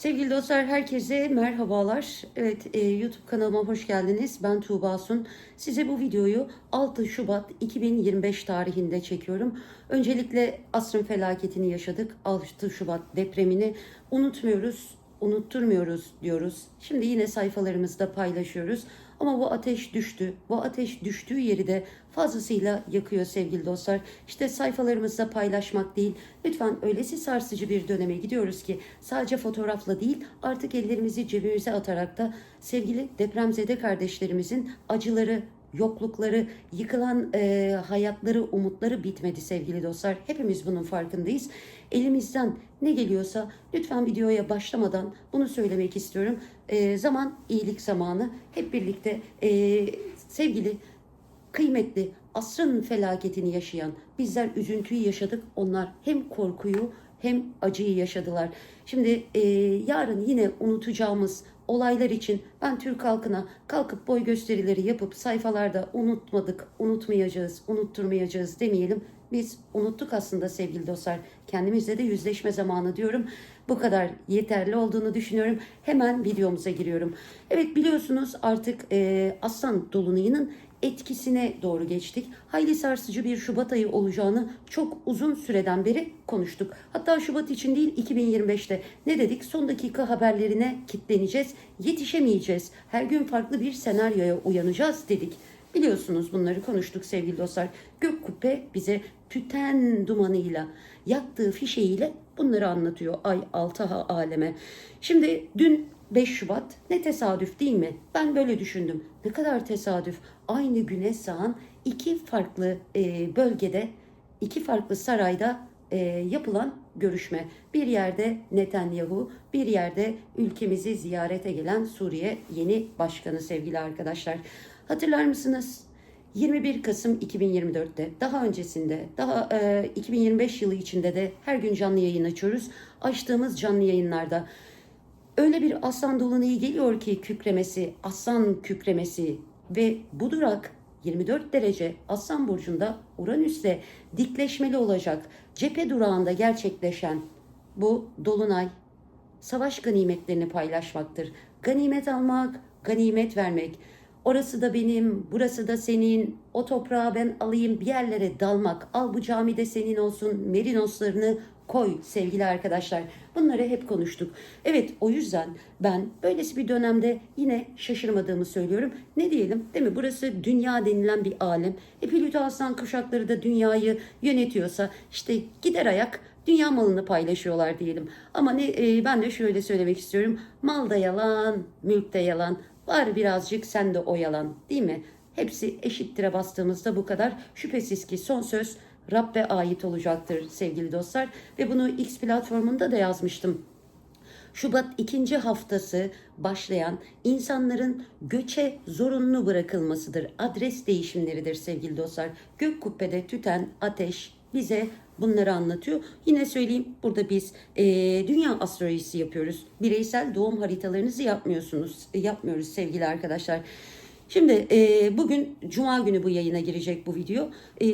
Sevgili dostlar herkese merhabalar. Evet e, YouTube kanalıma hoş geldiniz. Ben Tuğba Sun. Size bu videoyu 6 Şubat 2025 tarihinde çekiyorum. Öncelikle asrın felaketini yaşadık. 6 Şubat depremini unutmuyoruz, unutturmuyoruz diyoruz. Şimdi yine sayfalarımızda paylaşıyoruz. Ama bu ateş düştü. Bu ateş düştüğü yeri de fazlasıyla yakıyor sevgili dostlar. İşte sayfalarımızda paylaşmak değil. Lütfen öylesi sarsıcı bir döneme gidiyoruz ki sadece fotoğrafla değil artık ellerimizi cebimize atarak da sevgili depremzede kardeşlerimizin acıları, yoklukları, yıkılan e, hayatları, umutları bitmedi sevgili dostlar. Hepimiz bunun farkındayız. Elimizden ne geliyorsa lütfen videoya başlamadan bunu söylemek istiyorum. E, zaman iyilik zamanı. Hep birlikte e, sevgili kıymetli asrın felaketini yaşayan bizler üzüntüyü yaşadık. Onlar hem korkuyu hem acıyı yaşadılar. Şimdi e, yarın yine unutacağımız olaylar için ben Türk halkına kalkıp boy gösterileri yapıp sayfalarda unutmadık, unutmayacağız, unutturmayacağız demeyelim. Biz unuttuk aslında sevgili dostlar. Kendimizle de yüzleşme zamanı diyorum. Bu kadar yeterli olduğunu düşünüyorum. Hemen videomuza giriyorum. Evet biliyorsunuz artık e, Aslan Dolunay'ının etkisine doğru geçtik. Hayli sarsıcı bir Şubat ayı olacağını çok uzun süreden beri konuştuk. Hatta Şubat için değil 2025'te ne dedik? Son dakika haberlerine kitleneceğiz. Yetişemeyeceğiz. Her gün farklı bir senaryoya uyanacağız dedik. Biliyorsunuz bunları konuştuk sevgili dostlar. Gök kubbe bize tüten dumanıyla, yaktığı fişeğiyle bunları anlatıyor ay altı aleme. Şimdi dün 5 Şubat ne tesadüf değil mi? Ben böyle düşündüm. Ne kadar tesadüf. Aynı güne sağan iki farklı e, bölgede, iki farklı sarayda e, yapılan görüşme. Bir yerde Netanyahu, bir yerde ülkemizi ziyarete gelen Suriye yeni başkanı sevgili arkadaşlar. Hatırlar mısınız? 21 Kasım 2024'te daha öncesinde daha e, 2025 yılı içinde de her gün canlı yayın açıyoruz. Açtığımız canlı yayınlarda öyle bir aslan dolunayı geliyor ki kükremesi, aslan kükremesi ve bu durak 24 derece Aslan Burcu'nda Uranüs'le dikleşmeli olacak cephe durağında gerçekleşen bu dolunay savaş ganimetlerini paylaşmaktır. Ganimet almak, ganimet vermek. Orası da benim, burası da senin. O toprağı ben alayım bir yerlere dalmak. Al bu camide senin olsun. Merinoslarını koy sevgili arkadaşlar. Bunları hep konuştuk. Evet o yüzden ben böylesi bir dönemde yine şaşırmadığımı söylüyorum. Ne diyelim değil mi? Burası dünya denilen bir alem. E Plüto Aslan kuşakları da dünyayı yönetiyorsa işte gider ayak dünya malını paylaşıyorlar diyelim. Ama ne e, ben de şöyle söylemek istiyorum. Mal da yalan, mülk de yalan. Var birazcık sen de o yalan değil mi? Hepsi eşittire bastığımızda bu kadar. Şüphesiz ki son söz Rabbe ait olacaktır sevgili dostlar. Ve bunu X platformunda da yazmıştım. Şubat ikinci haftası başlayan insanların göçe zorunlu bırakılmasıdır. Adres değişimleridir sevgili dostlar. Gök kubbede tüten ateş bize bunları anlatıyor. Yine söyleyeyim burada biz e, dünya astrolojisi yapıyoruz. Bireysel doğum haritalarınızı yapmıyorsunuz. Yapmıyoruz sevgili arkadaşlar. Şimdi e, bugün Cuma günü bu yayına girecek bu video. E,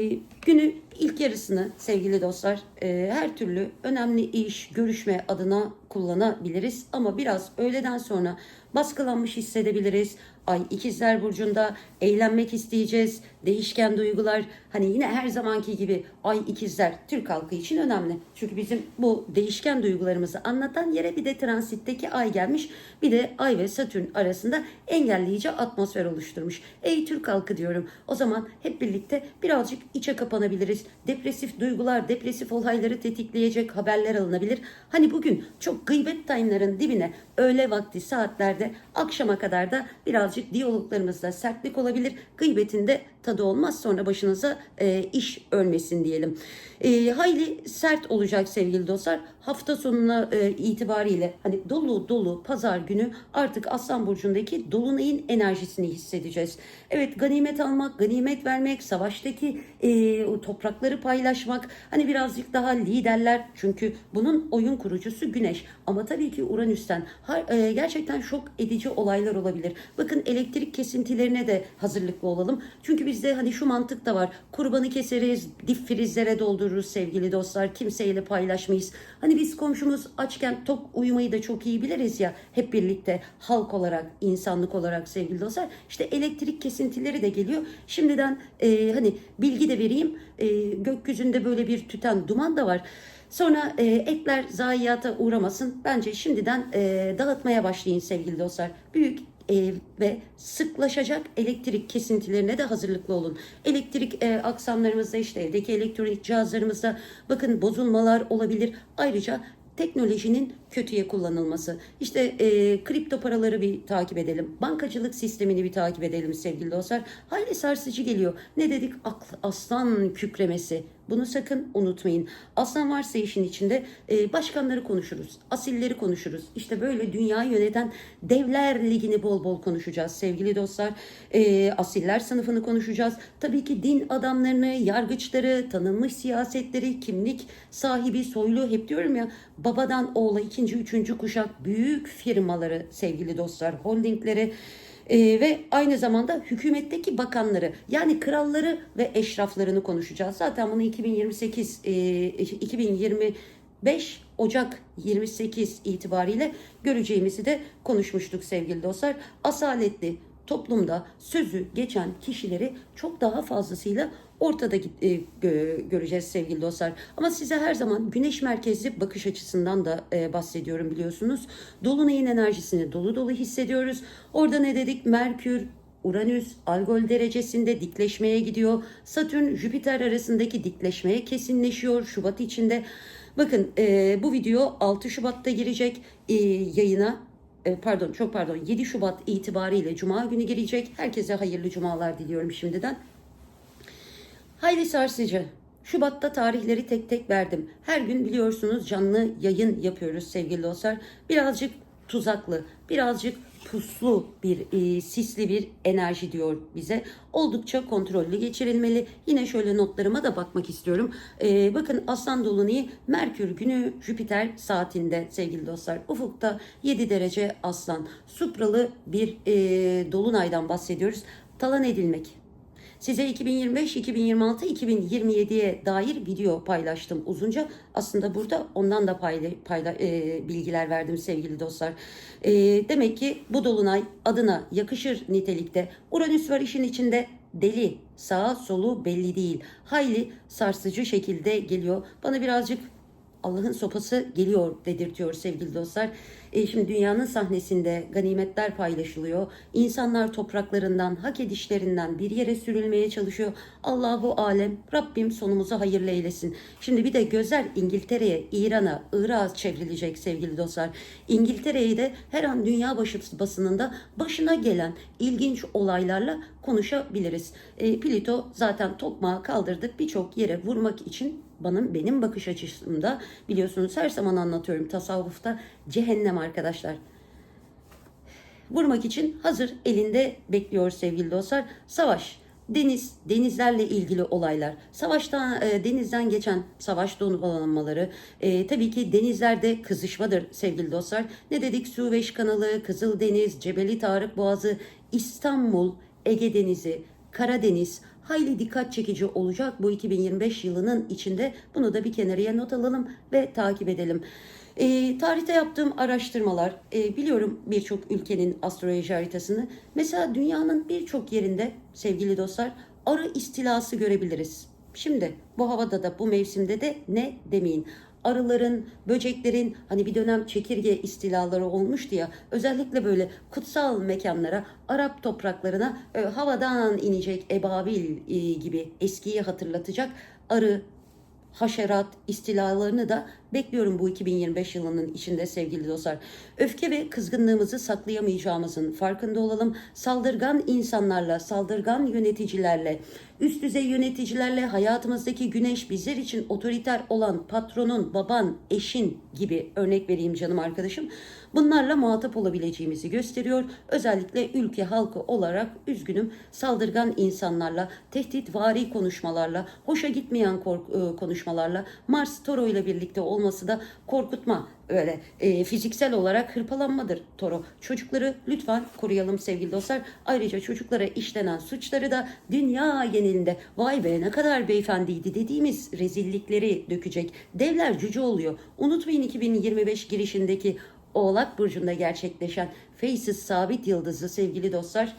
günü ilk yarısını sevgili dostlar e, her türlü önemli iş, görüşme adına kullanabiliriz. Ama biraz öğleden sonra baskılanmış hissedebiliriz. Ay ikizler burcunda eğlenmek isteyeceğiz. Değişken duygular hani yine her zamanki gibi ay ikizler Türk halkı için önemli. Çünkü bizim bu değişken duygularımızı anlatan yere bir de transitteki ay gelmiş. Bir de ay ve satürn arasında engelleyici atmosfer oluşturmuş. Ey Türk halkı diyorum. O zaman hep birlikte birazcık içe kapanabiliriz. Depresif duygular, depresif olayları tetikleyecek haberler alınabilir. Hani bugün çok gıybet time'ların dibine öğle vakti saatlerde akşama kadar da birazcık diyaloglarımızda sertlik olabilir. Gıybetinde tadı olmaz sonra başınıza e, iş ölmesin diyelim. E, hayli sert olacak sevgili dostlar. Hafta sonuna e, itibariyle hani dolu dolu pazar günü artık Aslan Burcu'ndaki Dolunay'ın enerjisini hissedeceğiz. Evet ganimet almak, ganimet vermek, savaştaki e, o toprakları paylaşmak hani birazcık daha liderler çünkü bunun oyun kurucusu Güneş. Ama tabii ki Uranüs'ten e, gerçekten şok edici olaylar olabilir. Bakın elektrik kesintilerine de hazırlıklı olalım. Çünkü biz bizde hani şu mantık da var. Kurbanı keseriz, dip frizlere doldururuz sevgili dostlar. Kimseyle paylaşmayız. Hani biz komşumuz açken tok uyumayı da çok iyi biliriz ya. Hep birlikte halk olarak, insanlık olarak sevgili dostlar. İşte elektrik kesintileri de geliyor. Şimdiden e, hani bilgi de vereyim. E, gökyüzünde böyle bir tüten duman da var. Sonra e, ekler zayiata uğramasın. Bence şimdiden e, dağıtmaya başlayın sevgili dostlar. Büyük e, ve sıklaşacak elektrik kesintilerine de hazırlıklı olun. Elektrik e, aksamlarımızda işte evdeki elektronik cihazlarımızda bakın bozulmalar olabilir. Ayrıca teknolojinin kötüye kullanılması. İşte e, kripto paraları bir takip edelim. Bankacılık sistemini bir takip edelim sevgili dostlar. Hayli sarsıcı geliyor. Ne dedik? Akl, aslan kükremesi. Bunu sakın unutmayın. Aslan varsa işin içinde e, başkanları konuşuruz. Asilleri konuşuruz. İşte böyle dünyayı yöneten devler ligini bol bol konuşacağız sevgili dostlar. E, asiller sınıfını konuşacağız. Tabii ki din adamlarını, yargıçları, tanınmış siyasetleri, kimlik sahibi, soylu hep diyorum ya babadan oğula ikinci, üçüncü kuşak büyük firmaları sevgili dostlar, holdingleri ee, ve aynı zamanda hükümetteki bakanları yani kralları ve eşraflarını konuşacağız. Zaten bunu 2028 e, 2025 Ocak 28 itibariyle göreceğimizi de konuşmuştuk sevgili dostlar. Asaletli toplumda sözü geçen kişileri çok daha fazlasıyla ortada e, gö- göreceğiz sevgili dostlar. Ama size her zaman güneş merkezli bakış açısından da e, bahsediyorum biliyorsunuz. Dolunayın enerjisini dolu dolu hissediyoruz. Orada ne dedik? Merkür, Uranüs Algol derecesinde dikleşmeye gidiyor. Satürn Jüpiter arasındaki dikleşmeye kesinleşiyor Şubat içinde. Bakın e, bu video 6 Şubat'ta girecek e, yayına. Pardon çok pardon 7 Şubat itibariyle Cuma günü girecek. Herkese hayırlı cumalar diliyorum şimdiden. Hayli sarsıcı. Şubat'ta tarihleri tek tek verdim. Her gün biliyorsunuz canlı yayın yapıyoruz sevgili dostlar. Birazcık tuzaklı, birazcık puslu bir e, sisli bir enerji diyor bize. Oldukça kontrollü geçirilmeli. Yine şöyle notlarıma da bakmak istiyorum. E, bakın Aslan Dolunay'ı Merkür günü Jüpiter saatinde sevgili dostlar. Ufukta 7 derece Aslan. Supralı bir e, dolunaydan bahsediyoruz. Talan edilmek, Size 2025, 2026, 2027'ye dair video paylaştım uzunca. Aslında burada ondan da payla, payla, e, bilgiler verdim sevgili dostlar. E, demek ki bu dolunay adına yakışır nitelikte. Uranüs var işin içinde deli, sağa solu belli değil. Hayli sarsıcı şekilde geliyor. Bana birazcık Allah'ın sopası geliyor dedirtiyor sevgili dostlar. E, şimdi dünyanın sahnesinde ganimetler paylaşılıyor. İnsanlar topraklarından, hak edişlerinden bir yere sürülmeye çalışıyor. Allahu alem, Rabbim sonumuzu hayırlı eylesin. Şimdi bir de gözler İngiltere'ye, İran'a, Irak'a çevrilecek sevgili dostlar. İngiltere'yi de her an dünya başı basınında başına gelen ilginç olaylarla konuşabiliriz. E, Plito zaten tokmağı kaldırdık birçok yere vurmak için bana benim bakış açısımda biliyorsunuz her zaman anlatıyorum tasavvufta cehennem arkadaşlar. Vurmak için hazır elinde bekliyor sevgili dostlar. Savaş, deniz, denizlerle ilgili olaylar, savaştan e, denizden geçen savaş donanmaları, e, tabii ki denizlerde kızışmadır sevgili dostlar. Ne dedik? Süveyş kanalı, Kızıldeniz, Cebeli Tarık Boğazı, İstanbul, Ege Denizi, Karadeniz hayli dikkat çekici olacak bu 2025 yılının içinde. Bunu da bir kenarıya not alalım ve takip edelim. E, tarihte yaptığım araştırmalar, e, biliyorum birçok ülkenin astroloji haritasını. Mesela dünyanın birçok yerinde sevgili dostlar arı istilası görebiliriz. Şimdi bu havada da bu mevsimde de ne demeyin arıların, böceklerin hani bir dönem çekirge istilaları olmuştu ya. Özellikle böyle kutsal mekanlara, Arap topraklarına e, havadan inecek ebabil e, gibi eskiyi hatırlatacak arı, haşerat istilalarını da bekliyorum bu 2025 yılının içinde sevgili dostlar. Öfke ve kızgınlığımızı saklayamayacağımızın farkında olalım. Saldırgan insanlarla, saldırgan yöneticilerle, üst düzey yöneticilerle hayatımızdaki güneş bizler için otoriter olan patronun, baban, eşin gibi örnek vereyim canım arkadaşım. Bunlarla muhatap olabileceğimizi gösteriyor. Özellikle ülke halkı olarak üzgünüm saldırgan insanlarla, tehditvari konuşmalarla, hoşa gitmeyen e, konuşmalarla, Mars Toro ile birlikte olması olması da korkutma öyle e, fiziksel olarak hırpalanmadır Toro. Çocukları lütfen koruyalım sevgili dostlar. Ayrıca çocuklara işlenen suçları da dünya genelinde vay be ne kadar beyefendiydi dediğimiz rezillikleri dökecek. Devler cüce oluyor. Unutmayın 2025 girişindeki Oğlak Burcu'nda gerçekleşen Faces Sabit Yıldızı sevgili dostlar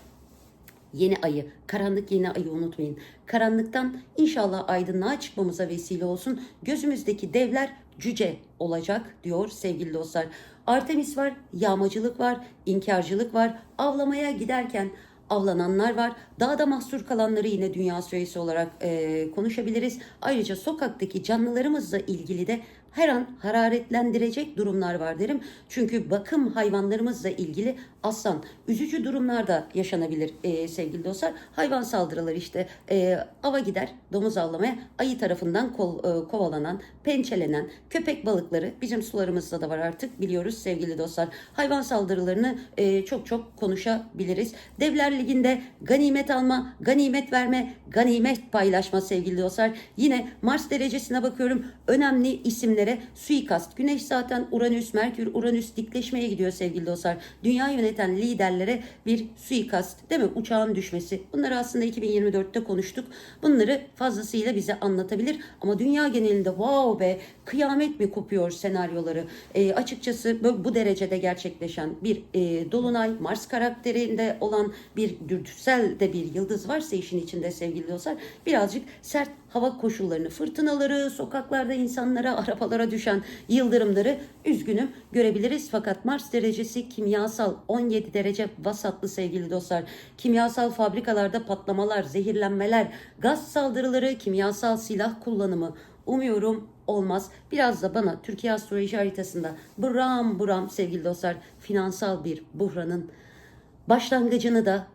yeni ayı, karanlık yeni ayı unutmayın. Karanlıktan inşallah aydınlığa çıkmamıza vesile olsun. Gözümüzdeki devler cüce olacak diyor sevgili dostlar. Artemis var, yağmacılık var, inkarcılık var. Avlamaya giderken avlananlar var. Dağda mahsur kalanları yine dünya süresi olarak e, konuşabiliriz. Ayrıca sokaktaki canlılarımızla ilgili de her an hararetlendirecek durumlar var derim. Çünkü bakım hayvanlarımızla ilgili aslan üzücü durumlar da yaşanabilir e, sevgili dostlar. Hayvan saldırıları işte e, ava gider domuz avlamaya ayı tarafından kol, e, kovalanan, pençelenen köpek balıkları bizim sularımızda da var artık biliyoruz sevgili dostlar. Hayvan saldırılarını e, çok çok konuşabiliriz. Devler Ligi'nde ganimet alma, ganimet verme, ganimet paylaşma sevgili dostlar. Yine Mars derecesine bakıyorum. Önemli isimlere suikast. Güneş zaten Uranüs, Merkür, Uranüs dikleşmeye gidiyor sevgili dostlar. Dünya yöneten liderlere bir suikast değil mi? Uçağın düşmesi. Bunları aslında 2024'te konuştuk. Bunları fazlasıyla bize anlatabilir. Ama dünya genelinde wow be kıyamet mi kopuyor senaryoları. E, açıkçası bu derecede gerçekleşen bir e, Dolunay, Mars karakterinde olan bir dürtüsel de bir yıldız varsa işin içinde sevgili dostlar birazcık sert hava koşullarını, fırtınaları, sokaklarda insanlara, arabalara düşen yıldırımları üzgünüm görebiliriz. Fakat Mars derecesi kimyasal 17 derece vasatlı sevgili dostlar. Kimyasal fabrikalarda patlamalar, zehirlenmeler, gaz saldırıları, kimyasal silah kullanımı umuyorum olmaz. Biraz da bana Türkiye astroloji haritasında buram buram sevgili dostlar finansal bir buhranın başlangıcını da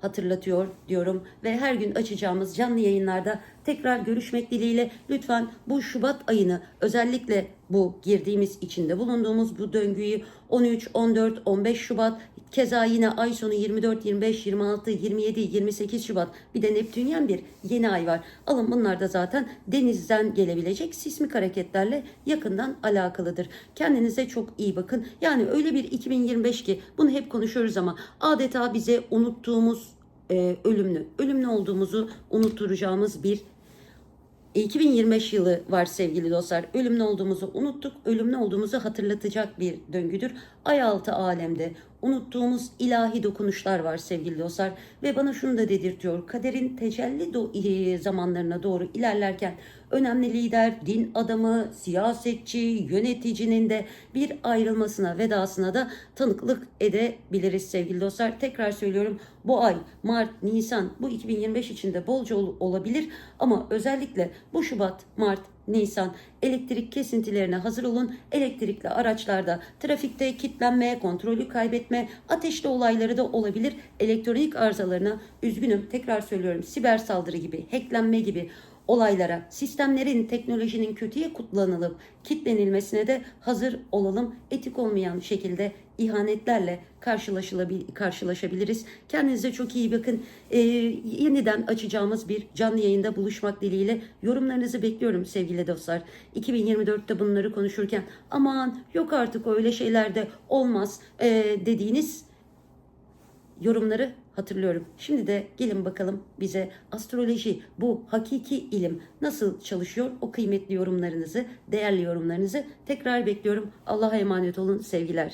hatırlatıyor diyorum. Ve her gün açacağımız canlı yayınlarda tekrar görüşmek dileğiyle lütfen bu Şubat ayını özellikle bu girdiğimiz içinde bulunduğumuz bu döngüyü 13, 14, 15 Şubat keza yine ay sonu 24, 25, 26, 27, 28 Şubat bir de Neptünyen bir yeni ay var. Alın bunlar da zaten denizden gelebilecek sismik hareketlerle yakından alakalıdır. Kendinize çok iyi bakın. Yani öyle bir 2025 ki bunu hep konuşuyoruz ama adeta bize unuttuğumuz e, ölümlü, ölümlü olduğumuzu unutturacağımız bir 2025 yılı var sevgili dostlar. Ölümlü olduğumuzu unuttuk. Ölümlü olduğumuzu hatırlatacak bir döngüdür. Ay altı alemde unuttuğumuz ilahi dokunuşlar var sevgili dostlar. Ve bana şunu da dedirtiyor. Kaderin tecelli do- zamanlarına doğru ilerlerken önemli lider, din adamı, siyasetçi, yöneticinin de bir ayrılmasına, vedasına da tanıklık edebiliriz sevgili dostlar. Tekrar söylüyorum bu ay, Mart, Nisan bu 2025 içinde bolca ol- olabilir ama özellikle bu Şubat, Mart, Nisan elektrik kesintilerine hazır olun. Elektrikli araçlarda trafikte kilitlenme, kontrolü kaybetme, ateşli olayları da olabilir. Elektronik arızalarına üzgünüm tekrar söylüyorum siber saldırı gibi, hacklenme gibi olaylara, sistemlerin, teknolojinin kötüye kullanılıp kitlenilmesine de hazır olalım. Etik olmayan şekilde ihanetlerle karşılaşabiliriz. Kendinize çok iyi bakın. Ee, yeniden açacağımız bir canlı yayında buluşmak dileğiyle yorumlarınızı bekliyorum sevgili dostlar. 2024'te bunları konuşurken aman yok artık öyle şeyler de olmaz ee, dediğiniz yorumları hatırlıyorum. Şimdi de gelin bakalım bize astroloji bu hakiki ilim nasıl çalışıyor? O kıymetli yorumlarınızı, değerli yorumlarınızı tekrar bekliyorum. Allah'a emanet olun sevgiler.